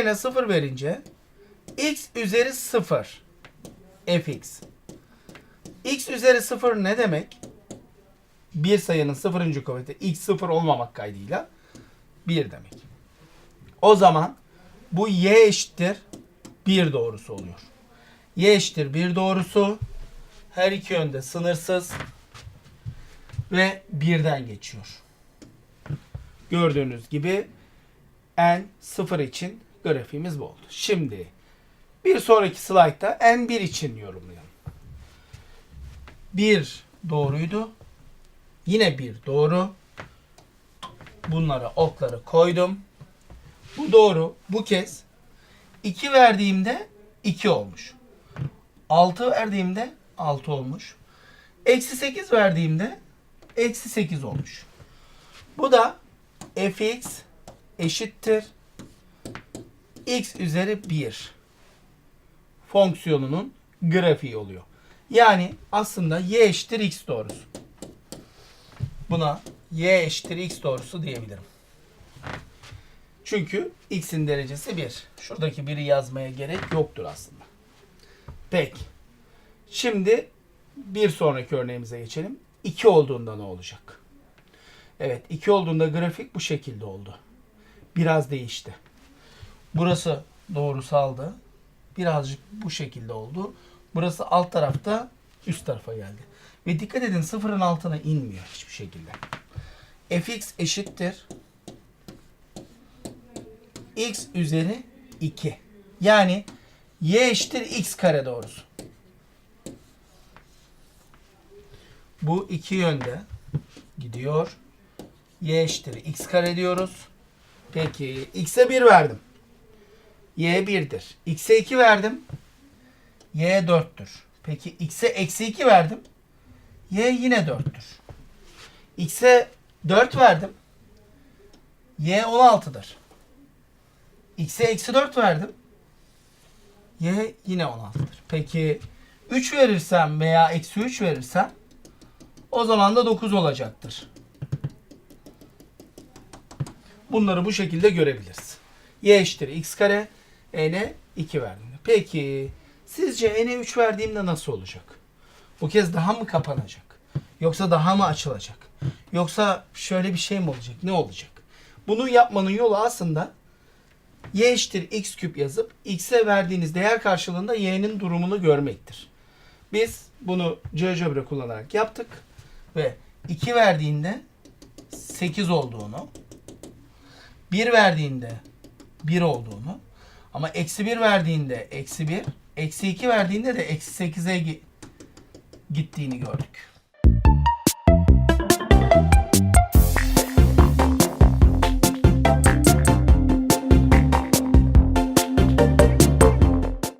yerine 0 verince x üzeri 0 fx. x üzeri 0 ne demek? Bir sayının sıfırıncı kuvveti x sıfır olmamak kaydıyla 1 demek. O zaman bu y eşittir 1 doğrusu oluyor. Y eşittir 1 doğrusu her iki yönde sınırsız ve birden geçiyor. Gördüğünüz gibi n 0 için grafiğimiz bu oldu. Şimdi bir sonraki slaytta n1 için yorumlayalım. 1 doğruydu. Yine bir doğru. Bunlara okları koydum. Bu doğru. Bu kez 2 verdiğimde 2 olmuş. 6 verdiğimde 6 olmuş. Eksi 8 verdiğimde eksi 8 olmuş. Bu da fx eşittir x üzeri 1 fonksiyonunun grafiği oluyor. Yani aslında y eşittir x doğrusu. Buna y eşittir x doğrusu diyebilirim. Çünkü x'in derecesi 1. Şuradaki 1'i yazmaya gerek yoktur aslında. Peki. Şimdi bir sonraki örneğimize geçelim. 2 olduğunda ne olacak? Evet 2 olduğunda grafik bu şekilde oldu. Biraz değişti. Burası doğrusaldı. Birazcık bu şekilde oldu. Burası alt tarafta üst tarafa geldi. Ve dikkat edin sıfırın altına inmiyor hiçbir şekilde. fx eşittir x üzeri 2. Yani y eşittir x kare doğrusu. Bu iki yönde gidiyor. y eşittir x kare diyoruz. Peki x'e 1 verdim. Y 1'dir. x'e 2 verdim. y 4'tür. Peki x'e eksi 2 verdim. y yine 4'tür. x'e 4 verdim. y 16'dır. x'e eksi 4 verdim. y yine 16'dır. Peki 3 verirsem veya eksi 3 verirsem o zaman da 9 olacaktır. Bunları bu şekilde görebiliriz. y eşittir x kare, n'e 2 verdiğimde. Peki sizce n'e 3 verdiğimde nasıl olacak? Bu kez daha mı kapanacak? Yoksa daha mı açılacak? Yoksa şöyle bir şey mi olacak? Ne olacak? Bunu yapmanın yolu aslında y eşittir x küp yazıp x'e verdiğiniz değer karşılığında y'nin durumunu görmektir. Biz bunu GeoGebra kullanarak yaptık ve 2 verdiğinde 8 olduğunu 1 verdiğinde 1 olduğunu ama eksi 1 verdiğinde eksi 1 eksi 2 verdiğinde de eksi 8'e gi- gittiğini gördük.